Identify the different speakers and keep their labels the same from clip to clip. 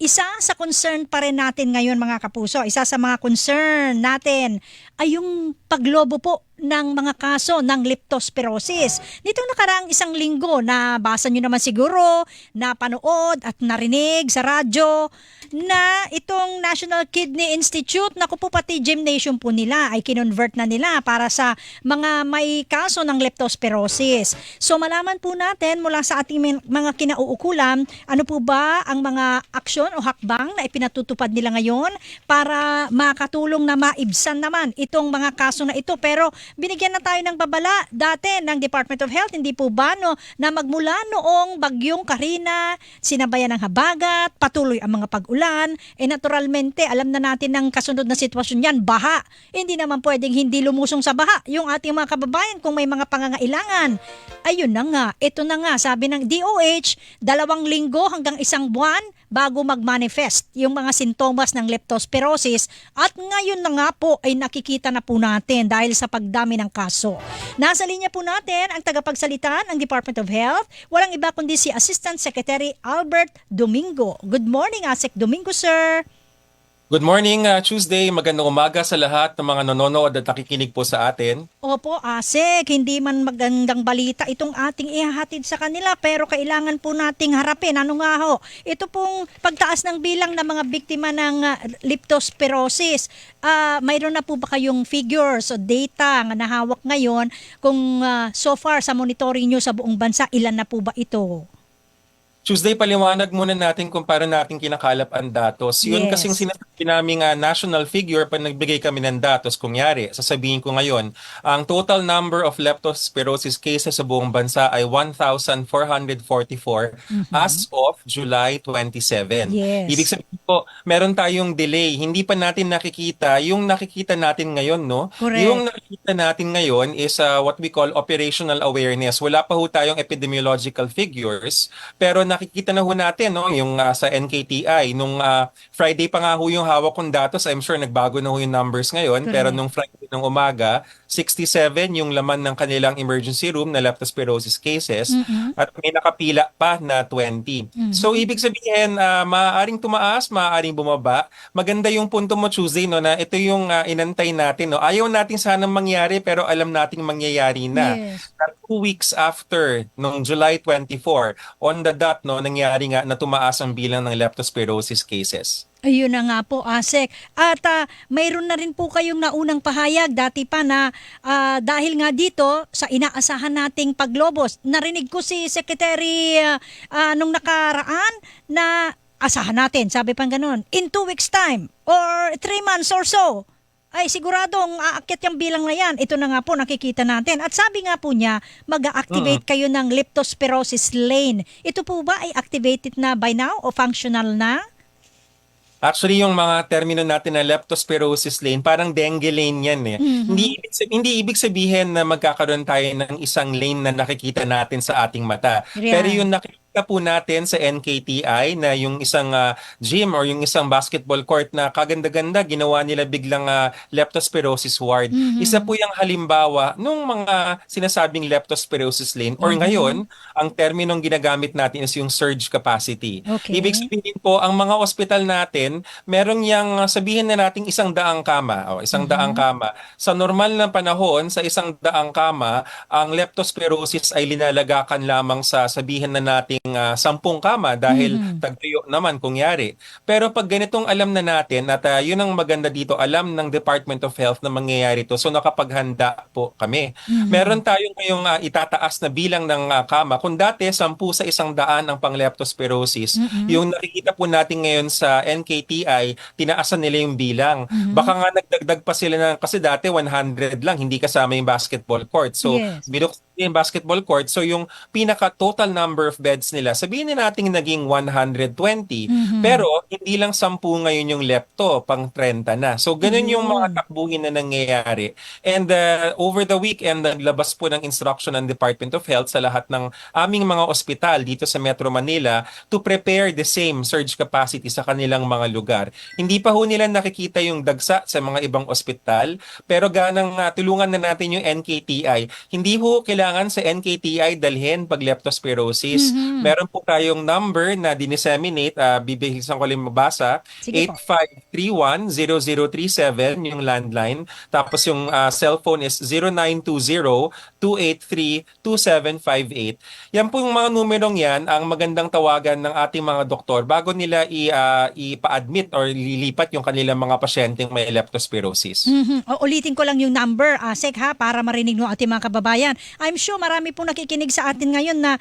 Speaker 1: isa sa concern pa rin natin ngayon mga kapuso, isa sa mga concern natin ay yung paglobo po ng mga kaso ng leptospirosis. Nitong nakaraang isang linggo na basa nyo naman siguro, napanood at narinig sa radyo na itong National Kidney Institute, naku po pati gymnasium po nila ay kinonvert na nila para sa mga may kaso ng leptospirosis. So malaman po natin mula sa ating mga kinauukulan, ano po ba ang mga aksyon o hakbang na ipinatutupad nila ngayon para makatulong na maibsan naman itong mga kaso na ito. Pero binigyan na tayo ng babala dati ng Department of Health, hindi po ba no, na magmula noong bagyong Karina, sinabayan ng habagat, patuloy ang mga pag-ulan, eh naturalmente alam na natin ng kasunod na sitwasyon yan, baha. Hindi naman pwedeng hindi lumusong sa baha yung ating mga kababayan kung may mga pangangailangan. Ayun na nga, ito na nga, sabi ng DOH, dalawang linggo hanggang isang buwan bago mag-manifest yung mga sintomas ng leptospirosis at ngayon na nga po ay nakikita na po natin dahil sa pagdami ng kaso. Nasa linya po natin ang tagapagsalita ng Department of Health, walang iba kundi si Assistant Secretary Albert Domingo. Good morning, Asek Domingo, sir.
Speaker 2: Good morning, uh, Tuesday. Magandang umaga sa lahat ng mga nanonood at nakikinig po sa atin.
Speaker 1: Opo, Asek, hindi man magandang balita itong ating ihahatid sa kanila pero kailangan po nating harapin. Ano nga ho? Ito pong pagtaas ng bilang ng mga biktima ng ah, leptospirosis. Ah, mayroon na po ba kayong figures o data nga nahawak ngayon kung ah, so far sa monitoring nyo sa buong bansa, ilan na po ba ito?
Speaker 2: Tuesday, paliwanag muna natin kung paano natin kinakalap ang datos. Yun
Speaker 1: Yes.
Speaker 2: kasing sinasabi namin uh, national figure pag nagbigay kami ng datos. Kunyari, sasabihin ko ngayon, ang total number of leptospirosis cases sa buong bansa ay 1,444 as of July 27.
Speaker 1: Yes.
Speaker 2: Ibig sabihin po, meron tayong delay. Hindi pa natin nakikita yung nakikita natin ngayon, no?
Speaker 1: Correct.
Speaker 2: Yung nakikita natin ngayon is uh, what we call operational awareness. Wala pa ho tayong epidemiological figures, pero nakikita na ho natin no, yung uh, sa NKTI. Nung uh, Friday pa nga ho yung hawak kong datos, I'm sure nagbago na ho yung numbers ngayon,
Speaker 1: Correct.
Speaker 2: pero nung Friday ng umaga, 67 yung laman ng kanilang emergency room na leptospirosis cases at may nakapila pa na 20. So ibig sabihin, uh, maaaring tumaas, maaaring bumaba. Maganda yung punto mo Tuesday no na ito yung uh, inantay natin no. Ayaw natin sanang mangyari pero alam nating mangyayari na.
Speaker 1: Yes.
Speaker 2: Two weeks after nung July 24 on the dot no nangyari nga na tumaas ang bilang ng leptospirosis cases.
Speaker 1: Ayun na nga po, Asek. At ah, mayroon na rin po kayong naunang pahayag dati pa na ah, dahil nga dito sa inaasahan nating paglobos, narinig ko si Secretary ah, ah, nung nakaraan na asahan natin, sabi pang ganun, in two weeks time or three months or so, ay siguradong aakyat yung bilang na yan. Ito na nga po nakikita natin. At sabi nga po niya, mag-activate kayo ng leptospirosis lane. Ito po ba ay activated na by now o functional na?
Speaker 2: Actually, yung mga termino natin na leptospirosis lane, parang dengue lane yan eh. Hindi, ibig sabihin, hindi ibig sabihin na magkakaroon tayo ng isang lane na nakikita natin sa ating mata.
Speaker 1: Yeah.
Speaker 2: Pero yung nakikita po natin sa NKTI na yung isang ah, gym or yung isang basketball court na kaganda-ganda, ginawa nila biglang ah, leptospirosis ward. Isa po yung halimbawa nung mga sinasabing leptospirosis lane or ngayon, ang terminong ginagamit natin is yung surge capacity.
Speaker 1: Okay.
Speaker 2: Ibig sabihin po, ang mga ospital natin, merong yang uh, sabihin na nating isang daang kama o isang daang kama. Sa normal na panahon, sa isang daang kama, ang leptospirosis ay linalagakan lamang sa sabihin na nating uh, sampung kama dahil tagtuyo naman kungyari. Pero pag ganitong alam na natin at uh, yun ang maganda dito, alam ng Department of Health na mangyayari to. So nakapaghanda po kami. Meron tayong ngayong uh, itataas na bilang ng uh, kama. Kung dati, sampu sa isang daan ang pang leptospirosis, yung nakikita po natin ngayon sa NKTI, tinaasan nila yung bilang. Baka nga nagdagdag pa sila ng, kasi dati 100 lang, hindi kasama yung basketball court. So,
Speaker 1: Yes.
Speaker 2: binuksan yung basketball court. So, yung pinaka total number of beds nila, sabihin na natin naging 120. Pero, hindi lang 10 ngayon yung lepto, pang 30 na. So, ganun yung mga takbuhin na nangyayari. And uh, over the weekend, naglabas po ng instruction ng Department of Health sa lahat ng aming mga ospital dito sa Metro Manila to prepare the same surge capacity sa kanilang mga lugar. Hindi pa ho nila nakikita yung dagsa sa mga ibang ospital, pero ganang uh, tulungan na natin yung NKTI. Hindi ho kailangan kailangan sa NKTI dalhin pag leptospirosis,
Speaker 1: Mhm.
Speaker 2: meron po tayong number na dinisseminate, uh, bibihisan ko lang mabasa,
Speaker 1: Sige po.
Speaker 2: 8531-0037 yung landline. Tapos yung ah, cellphone is 0920-283-2758. Yan po yung mga numerong yan ang magandang tawagan ng ating mga doktor bago nila i, ah, ipa-admit or lilipat yung kanilang mga pasyenteng may leptospirosis.
Speaker 1: Mhm. O, ulitin ko lang yung number, Asek ha, para marinig ng ating mga kababayan. I'm sure marami pong nakikinig sa atin ngayon na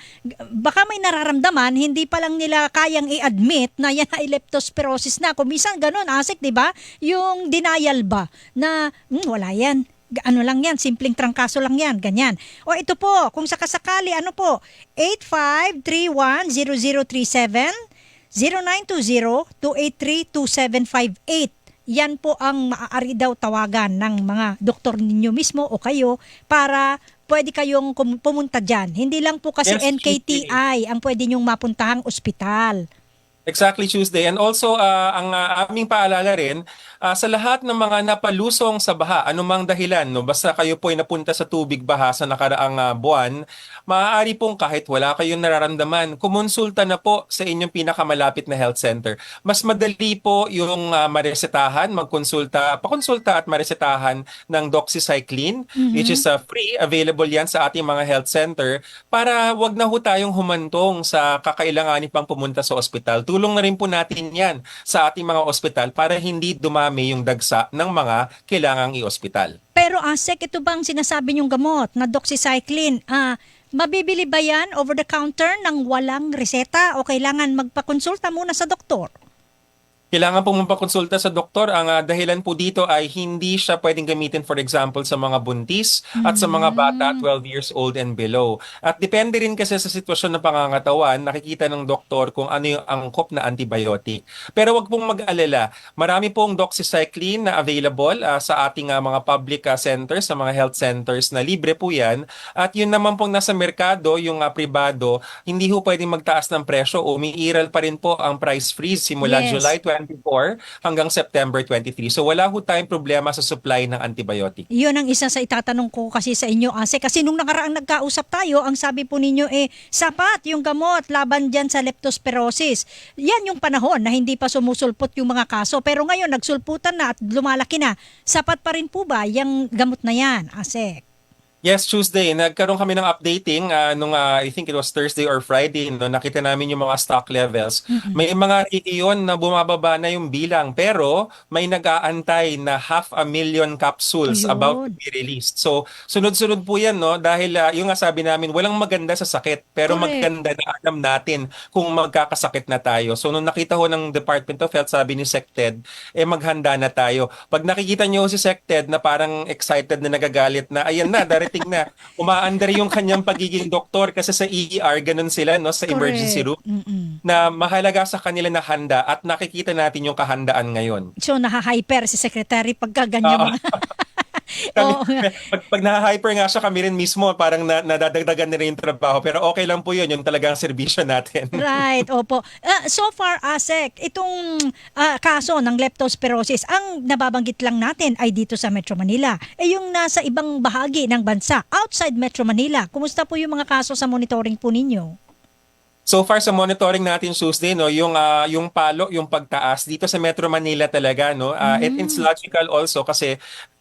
Speaker 1: baka may nararamdaman, hindi pa lang nila kayang i-admit na yan ay leptospirosis na. Kung minsan ganun, Asek, di ba? Yung denial ba na "Hmm, wala yan. Ano lang yan, simpleng trangkaso lang yan, ganyan. O ito po, kung sakasakali, ano po, 8531-0037, 0920-283-2758. Yan po ang maaari daw tawagan ng mga doktor ninyo mismo o kayo para pwede kayong kum- pumunta dyan. Hindi lang po kasi
Speaker 2: Yes,
Speaker 1: NKTI ang pwede nyong mapuntahang ospital.
Speaker 2: Exactly Tuesday. And also uh, ang uh, aming paalala rin uh, sa lahat ng mga napalusong sa baha, anumang dahilan, no, basta kayo po ay napunta sa tubig baha sa nakaraang uh, buwan, maaari pong kahit wala kayong nararamdaman, kumonsulta na po sa inyong pinakamalapit na health center. Mas madali po yung uh, maresetahan, magkonsulta, pakonsulta at maresetahan ng doxycycline, which is uh, free, available yan sa ating mga health center para wag na ho tayong humantong sa kakailanganin pang pumunta sa ospital. Tulong na rin po natin yan sa ating mga ospital para hindi dumami yung dagsa ng mga kailangang i-ospital.
Speaker 1: Pero Asek, ito bang sinasabi nyong gamot na doxycycline? Ah, mabibili ba yan over the counter ng walang reseta o kailangan magpakonsulta muna sa doktor?
Speaker 2: Kailangan po magpakonsulta sa doktor. Ang ah, dahilan po dito ay hindi siya pwedeng gamitin for example sa mga buntis at sa mga bata 12 years old and below. At depende rin kasi sa sitwasyon ng pangangatawan, nakikita ng doktor kung ano yung angkop na antibiotic. Pero wag pong mag-alala. Marami pong doxycycline na available ah, sa ating ah, mga public ah, centers, sa mga health centers na libre po yan. At yun naman pong nasa merkado, yung ah, pribado, hindi ho pwedeng magtaas ng presyo. Umiiral pa rin po ang price freeze simula
Speaker 1: Yes.
Speaker 2: July 24 hanggang September 23. So wala ho tayong problema sa supply ng antibiotic.
Speaker 1: Yun ang isa sa itatanong ko kasi sa inyo, Ase. Kasi nung nakaraang nagkausap tayo, ang sabi po ninyo eh, sapat yung gamot laban dyan sa leptospirosis. Yan yung panahon na hindi pa sumusulpot yung mga kaso. Pero ngayon, nagsulputan na at lumalaki na. Sapat pa rin po ba yung gamot na yan, Ase?
Speaker 2: Yes, Tuesday, nagkaroon kami ng updating ah, nung ah, I think it was Thursday or Friday, no, nakita namin yung mga stock levels. May mga region na bumababa na yung bilang pero may nag-aantay na half a million capsules
Speaker 1: Ayun.
Speaker 2: about to be released. So, sunod-sunod po yan, no, dahil ah, yung nga sabi namin, walang maganda sa sakit pero
Speaker 1: Correct.
Speaker 2: maganda na alam natin kung magkakasakit na tayo. So, nung nakita ho ng Department of Health, sabi ni SecTed, eh maghanda na tayo. Pag nakikita niyo si SecTed na parang excited na nagagalit na, ayan na, darating na. Umaandar yung kanyang pagiging doktor kasi sa ER, ganun sila, no, sa emergency room,
Speaker 1: Mm-mm.
Speaker 2: na mahalaga sa kanila na handa at nakikita natin yung kahandaan ngayon.
Speaker 1: So, naha-hyper si Secretary pagka ganyan mga...
Speaker 2: Kami,
Speaker 1: Oo nga.
Speaker 2: pag, pag na-hyper nga siya kami rin mismo, parang na, nadadagdagan na rin yung trabaho. Pero okay lang po yun, yung talagang serbisyo natin.
Speaker 1: Right, opo. Ah, so far, ASEC, itong ah, kaso ng leptospirosis, ang nababanggit lang natin ay dito sa Metro Manila. Eh yung nasa ibang bahagi ng bansa, outside Metro Manila, kumusta po yung mga kaso sa monitoring po ninyo?
Speaker 2: So far sa monitoring natin Tuesday no, yung ah, yung palo, yung pagtaas dito sa Metro Manila talaga no. Ah, it- it's logical also kasi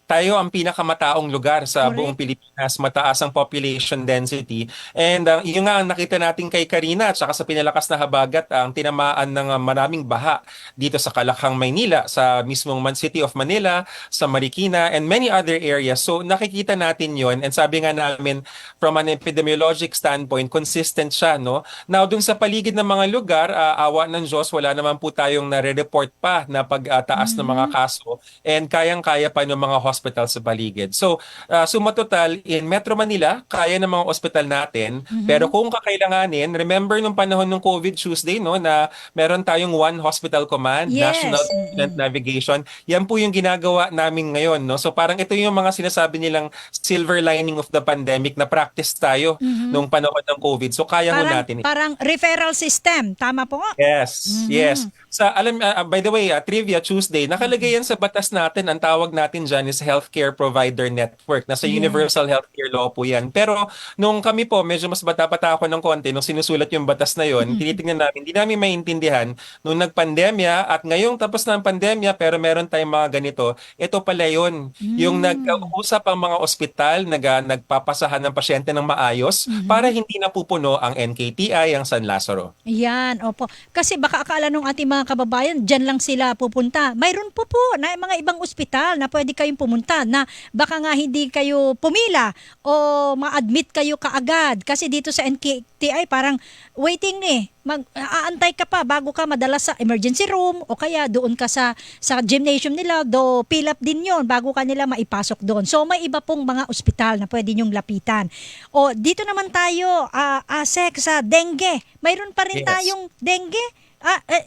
Speaker 2: tayo ang pinakamataong lugar sa
Speaker 1: Correct.
Speaker 2: buong Pilipinas, mataas ang population density. And ah, yun nga ang nakita natin kay Karina at saka sa pinalakas na habagat ang tinamaan ng ah, maraming baha dito sa Kalakhang, Maynila, sa mismong Man- City of Manila, sa Marikina and many other areas. So nakikita natin yon and sabi nga namin from an epidemiologic standpoint, consistent siya, no? Now, dun sa paligid ng mga lugar, ah, awa ng Diyos, wala naman po tayong nare-report pa na pagtaas ng mga kaso and kayang-kaya pa ng mga hospital sa paligid. So, uh, sumatotal, in Metro Manila, kaya ng mga hospital natin. Pero kung kakailanganin, remember nung panahon ng COVID Tuesday, no, na meron tayong One Hospital Command,
Speaker 1: Yes.
Speaker 2: National. Incident Navigation. Yan po yung ginagawa namin ngayon, no? So parang ito yung mga sinasabi nilang silver lining of the pandemic na practice tayo nung panahon ng COVID. So kaya ho
Speaker 1: Parang,
Speaker 2: natin.
Speaker 1: parang referral system, tama po?
Speaker 2: Yes, yes. Sa alam uh, by the way, uh, Trivia Tuesday, nakalagay yan sa batas natin. Ang tawag natin diyan is healthcare provider network. Nasa
Speaker 1: Yes.
Speaker 2: universal healthcare law po yan. Pero nung kami po, medyo mas bata-bata ako ng konti, nung sinusulat yung batas na yon, tinitingnan namin, hindi namin maintindihan nung nagpandemya at ngayong tapos na ang pandemya pero meron tayong mga ganito, ito pala yun. Yung nag-uusap ang mga ospital, nag, ah, nagpapasahan ng pasyente ng maayos para hindi napupuno ang NKTI, ang San Lazaro.
Speaker 1: Yan, opo. Kasi baka akala nung ating mga kababayan, dyan lang sila pupunta. Mayroon po po na mga ibang ospital na pwede kayong pumunta na baka nga hindi kayo pumila o ma-admit kayo kaagad. Kasi dito sa NKTI parang waiting eh. Mag, aantay ka pa bago ka madala sa emergency room o kaya doon ka sa sa gymnasium nila do fill up din yon bago ka nila maipasok doon. So may iba pong mga ospital na pwede nyong lapitan. O dito naman tayo ah, ASEC sa dengue. Mayroon pa rin
Speaker 2: Yes.
Speaker 1: tayong dengue. Ah, eh,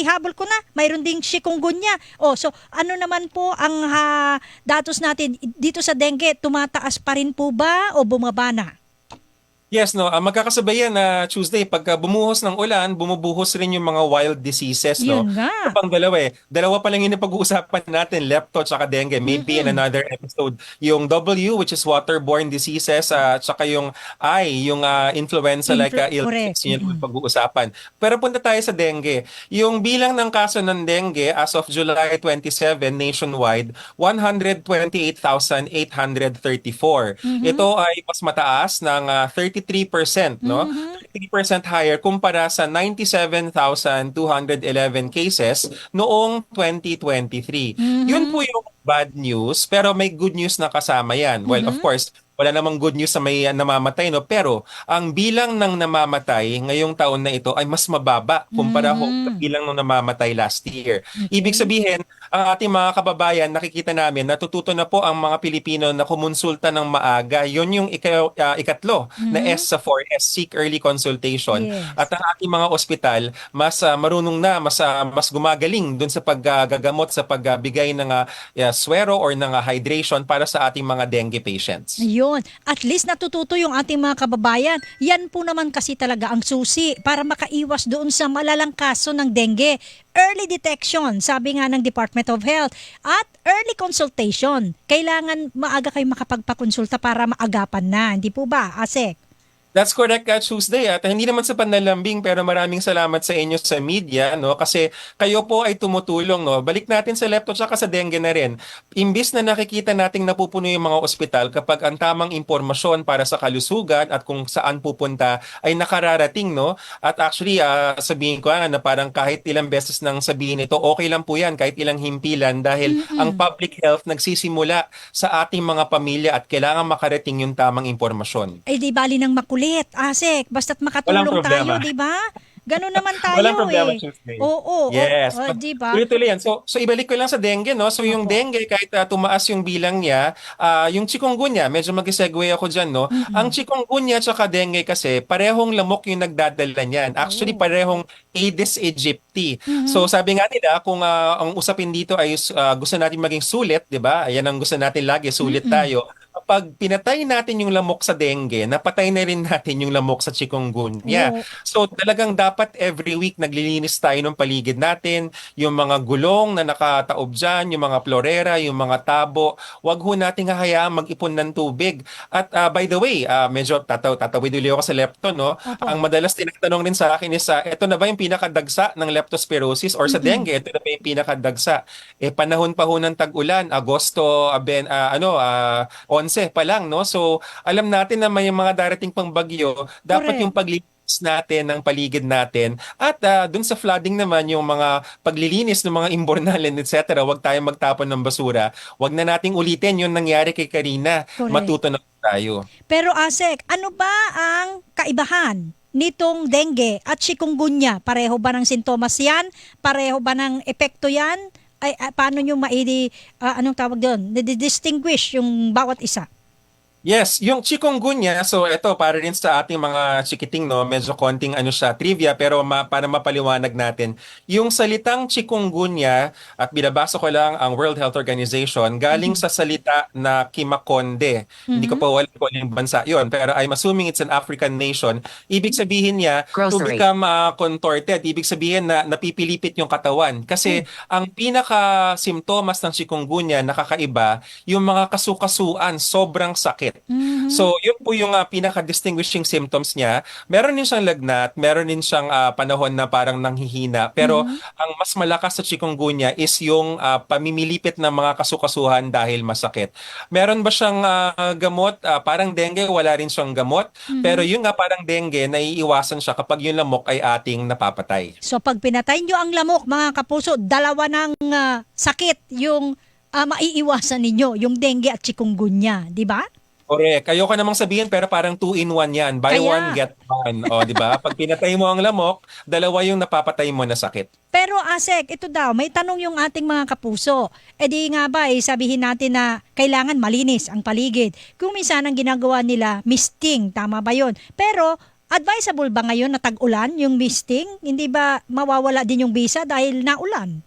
Speaker 1: ihabol ko na. Mayroon ding chikungunya. Oh, so ano naman po ang ha, datos natin dito sa dengue? Tumataas pa rin po ba o bumaba na?
Speaker 2: Yes, no. Uh, magkakasabay yan na Tuesday. Pagka bumuhos ng ulan, bumubuhos rin yung mga wild diseases, no?
Speaker 1: Yun nga.
Speaker 2: Ito pang dalawa eh. Dalawa pa lang yung pag-uusapan natin, lepto at dengue. Maybe in another episode. Yung W, which is waterborne diseases, at saka yung I, yung ah, influenza like uh,
Speaker 1: Influ-
Speaker 2: illness, yun yung pag-uusapan. Pero punta tayo sa dengue. Yung bilang ng kaso ng dengue as of July 27 nationwide, 128,834. Ito ay mas mataas ng ah, 33%, no? 33% higher kumpara sa 97,211 cases noong 2023. Yun po yung bad news, pero may good news na kasama yan. Well, of course, wala namang good news sa may namamatay, no? Pero ang bilang ng namamatay ngayong taon na ito ay mas mababa kumpara ho sa bilang ng namamatay last year. Ibig sabihin, ang ating mga kababayan, nakikita namin, natututo na po ang mga Pilipino na kumonsulta ng maaga. Yun yung ika, uh, ikatlo na S sa 4S, seek early consultation.
Speaker 1: Yes.
Speaker 2: At ang ating mga ospital, mas uh, marunong na, mas, uh, mas gumagaling dun sa paggagamot, sa pagbigay ng uh, yeah, swero or ng uh, hydration para sa ating mga dengue patients.
Speaker 1: Yun. At least natututo yung ating mga kababayan. Yan po naman kasi talaga ang susi para makaiwas doon sa malalang kaso ng dengue. Early detection, sabi nga ng Department of Health. At early consultation. Kailangan maaga kayo makapagpakonsulta para maagapan na. Hindi po ba, Asek?
Speaker 2: That's correct, uh, Tuesday. At hindi naman sa panlalambing pero maraming salamat sa inyo sa media no kasi kayo po ay tumutulong no. Balik natin sa lepto tsaka sa dengue na rin. Imbis na nakikita nating napupuno yung mga ospital kapag ang tamang impormasyon para sa kalusugan at kung saan pupunta ay nakararating no. At actually ah, sabihin ko nga na parang kahit ilang beses nang sabihin ito, okay lang po yan kahit ilang himpilan dahil ang public health nagsisimula sa ating mga pamilya at kailangan makarating yung tamang impormasyon.
Speaker 1: Eh di bali ng makulit, Asek. Basta't makatulong tayo, di ba? Ganun naman tayo
Speaker 2: Walang problema,
Speaker 1: eh.
Speaker 2: Tuesday.
Speaker 1: Oo, oo,
Speaker 2: Yes.
Speaker 1: oo, di ba?
Speaker 2: Tuloy-tuloy yan. So, so ibalik ko lang sa dengue, no? So yung
Speaker 1: Opo.
Speaker 2: dengue, kahit ah, tumaas yung bilang niya, ah, yung chikungunya, medyo mag-segue ako dyan, no? Ang chikungunya at dengue kasi, parehong lamok yung nagdadala niyan. Actually,
Speaker 1: Oh.
Speaker 2: parehong Aedes aegypti.
Speaker 1: Mm-hmm.
Speaker 2: So sabi nga nila, kung ah, ang usapin dito ay ah, gusto natin maging sulit, di ba? Ayan ang gusto natin lagi, sulit tayo. Kapag pinatay natin yung lamok sa dengue, napatay na rin natin yung lamok sa chikungunya.
Speaker 1: Oo.
Speaker 2: So talagang dapat every week naglilinis tayo ng paligid natin, yung mga gulong na nakataob dyan, yung mga florera, yung mga tabo, wag ho nating hahayaang mag-ipon ng tubig. At ah, by the way, ah, medyo tataw tatawid ulit ako sa lepto, no?
Speaker 1: Opo.
Speaker 2: Ang madalas tinatanong rin sa akin is, ah, ito na ba yung pinakadagsa ng leptospirosis or sa dengue, ito na ba yung pinakadagsa? Eh panahon pa ho ng tag-ulan, Agosto, ah, ben, ah, ano, 11 pa lang, no? So alam natin na may mga darating pang bagyo, dapat
Speaker 1: Correct.
Speaker 2: yung paglinis natin ng paligid natin at ah, dun sa flooding naman yung mga paglilinis ng mga imbornalin etc. Huwag tayong magtapon ng basura. Huwag na nating ulitin yung nangyari kay Karina.
Speaker 1: Correct.
Speaker 2: Matuto na tayo.
Speaker 1: Pero Asek, ano ba ang kaibahan nitong dengue at chikungunya? Pareho ba ng sintomas yan? Pareho ba ng epekto yan? Ay, ah, paano nyo maidi, ah, anong tawag doon? Distinguish yung bawat isa?
Speaker 2: Yes, yung chikungunya, so ito para rin sa ating mga chikiting no, medyo konting ano siya, trivia pero ma, para mapaliwanag natin. Yung salitang chikungunya at binabasa ko lang ang World Health Organization galing sa salita na Kimakonde. Hindi ko pa wala ko yung bansa yon, pero I'm assuming it's an African nation. Ibig sabihin niya to
Speaker 3: Grocery.
Speaker 2: become uh, contorted, ibig sabihin na napipilipit yung katawan kasi ang pinaka simptomas ng chikungunya nakakaiba, yung mga kasukasuan, sobrang sakit.
Speaker 1: Mhm.
Speaker 2: So, yun po yung ah, pinaka-distinguishing symptoms niya. Meron din siyang lagnat, meron din siyang ah, panahon na parang nanghihina. Pero ang mas malakas sa chikungunya is yung ah, pamimilipit ng mga kasukasuhan dahil masakit. Meron ba siyang ah, gamot? Ah, parang dengue, wala rin siyang gamot. Pero yung nga parang dengue, naiiwasan siya kapag yung lamok ay ating napapatay.
Speaker 1: So pag pinatay nyo ang lamok, mga kapuso, dalawa ng ah, sakit yung ah, maiiwasan ninyo, yung dengue at chikungunya, di ba?
Speaker 2: Correct. Ayoko namang sabihin pero parang two in one yan. Buy
Speaker 1: Kaya-
Speaker 2: one, get one. O, di ba? Pag pinatay mo ang lamok, dalawa yung napapatay mo na sakit.
Speaker 1: Pero Asek, ito daw, may tanong yung ating mga kapuso. E di nga ba, eh, sabihin natin na kailangan malinis ang paligid. Kung minsan ang ginagawa nila, misting, tama ba yon? Pero advisable ba ngayon na tag-ulan yung misting? Hindi ba mawawala din yung visa dahil naulan?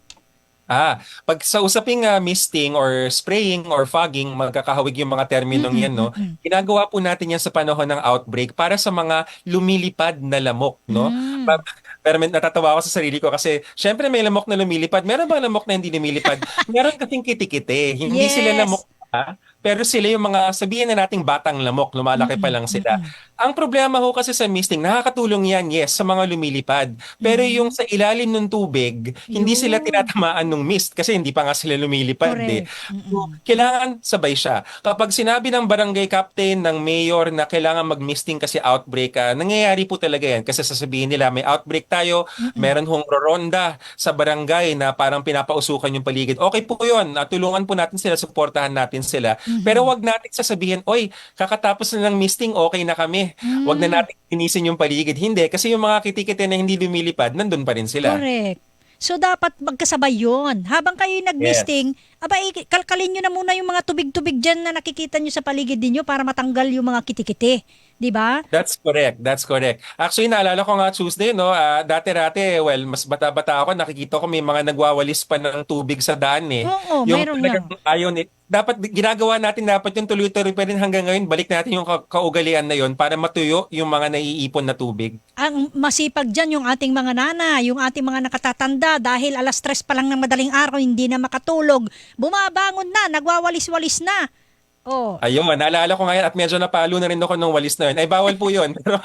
Speaker 2: Ah, pag sa usaping ah, misting or spraying or fogging, magkakahawig yung mga terminong yan, no? Ginagawa po natin yan sa panahon ng outbreak para sa mga lumilipad na lamok, no?
Speaker 1: Mm.
Speaker 2: Pa- Pero natatawa ako sa sarili ko kasi syempre may lamok na lumilipad. Meron bang lamok na hindi lumilipad? Meron kasing kitikite. Hindi
Speaker 1: Yes.
Speaker 2: sila lamok pa, pero sila yung mga, sabihin na nating batang lamok, lumalaki pa lang sila. Ang problema ho kasi sa misting, nakakatulong yan, yes, sa mga lumilipad. Pero yung sa ilalim ng tubig, hindi sila tinatamaan ng mist kasi hindi pa nga sila lumilipad. Eh. So, kailangan sabay siya. Kapag sinabi ng barangay captain, ng mayor na kailangan mag-misting kasi outbreak, ah, nangyayari po talaga yan. Kasi sasabihin nila, may outbreak tayo, meron hong roronda sa barangay na parang pinapausukan yung paligid. Okay po yun, Ah, tulungan po natin sila, supportahan natin sila. Pero wag natin sasabihin, oy, kakatapos na ng misting, okay na kami. Wag na natin inisin yung paligid. Hindi, kasi yung mga kitikite na hindi lumilipad, nandun pa rin sila.
Speaker 1: Correct. So dapat magkasabay yon. Habang kayo nag-misting, abay, kalkalin nyo na muna yung mga tubig-tubig dyan na nakikita nyo sa paligid ninyo para matanggal yung mga kitikite. Di ba?
Speaker 2: That's correct. That's correct. Actually, naalala ko nga Tuesday, no? ah, dati-dati, well, mas bata-bata ako, nakikita ko may mga nagwawalis pa ng tubig sa daan eh.
Speaker 1: Oo,
Speaker 2: yung
Speaker 1: mayroon
Speaker 2: talagang ayaw ni dapat ginagawa natin dapat yung tuloy-tuloy pa rin hanggang ngayon balik natin yung ka- kaugalian na yon para matuyo yung mga naiipon na tubig.
Speaker 1: Ang masipag dyan yung ating mga nana, yung ating mga nakatatanda dahil alas tres pa lang ng madaling araw, hindi na makatulog. Bumabangon na, nagwawalis-walis na. Oh.
Speaker 2: Ayun, naalala ko ngayon at medyo napalo na rin ako ng walis na yun. Ay, bawal po yun. Pero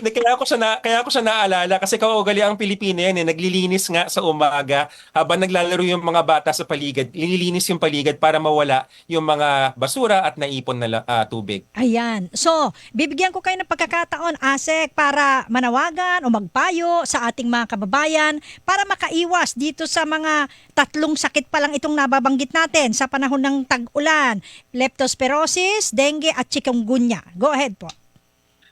Speaker 2: kaya ko siya na, kaya ko siya naalala kasi kaugali ang Pilipino yan eh. Naglilinis nga sa umaga habang naglalaro yung mga bata sa paligid. Lililinis yung paligid para mawala yung mga basura at naipon na ah, tubig.
Speaker 1: Ayan. So, bibigyan ko kayo ng pagkakataon, ASEC, para manawagan o magpayo sa ating mga kababayan para makaiwas dito sa mga tatlong sakit pa lang itong nababanggit natin sa panahon ng tag-ulan. Leptospirosis, dengue at chikungunya. Go ahead po.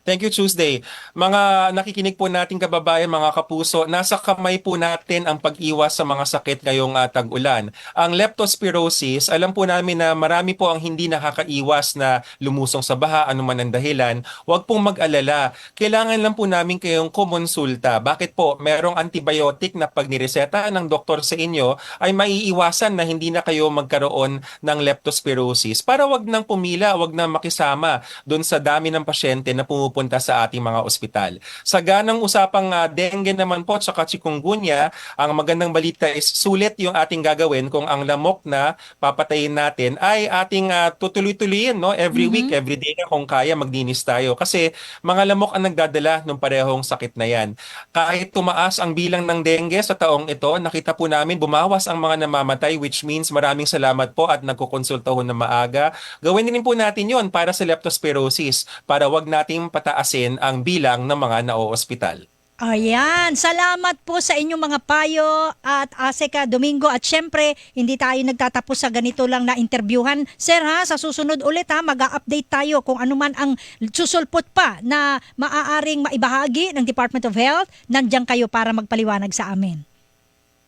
Speaker 2: Thank you, Tuesday. Mga nakikinig po nating kababayan, mga kapuso, nasa kamay po natin ang pag-iwas sa mga sakit ngayong uh, tag-ulan. Ang leptospirosis, alam po namin na marami po ang hindi nakakaiwas na lumusong sa baha, anuman ang dahilan. Huwag pong mag-alala. Kailangan lang po namin kayong kumonsulta. Bakit po? Merong antibiotic na pag nireseta ng doktor sa inyo ay maiiwasan na hindi na kayo magkaroon ng leptospirosis para wag nang pumila, wag nang makisama doon sa dami ng pasyente na pumupunta sa ating mga ospital. Sa ganang usapang ah, dengue naman po at saka chikungunya, ang magandang balita is sulit yung ating gagawin kung ang lamok na papatayin natin ay ating ah, tutuloy-tuloyin no every week, every day na kung kaya magdinis tayo kasi mga lamok ang nagdadala ng parehong sakit na yan. Kahit tumaas ang bilang ng dengue sa taong ito, nakita po namin bumawas ang mga namamatay which means maraming salamat po at nagkukonsulta ho na maaga. Gawin din po natin yon para sa leptospirosis para wag nating pataasin ang bilang ng mga naoospital.
Speaker 1: Ayan, salamat po sa inyong mga payo at Aseka Domingo at syempre hindi tayo nagtatapos sa ganito lang na interviewhan. Sir ha, sa susunod ulit ha, mag-update tayo kung ano man ang susulpot pa na maaaring maibahagi ng Department of Health. Nandiyan kayo para magpaliwanag sa amin.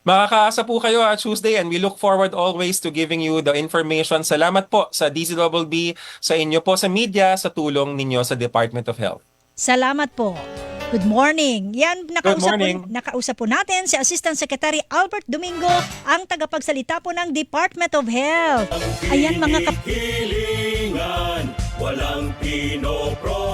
Speaker 2: Makakaasa po kayo at Tuesday and we look forward always to giving you the information. Salamat po sa DZBB, sa inyo po sa media, sa tulong ninyo sa Department of Health.
Speaker 1: Salamat po. Good morning. Yan, nakausap,
Speaker 2: morning.
Speaker 1: Po, nakausap po natin si Assistant Secretary Albert Domingo, ang tagapagsalita po ng Department of Health. Ayan mga kap-
Speaker 3: walang pinopro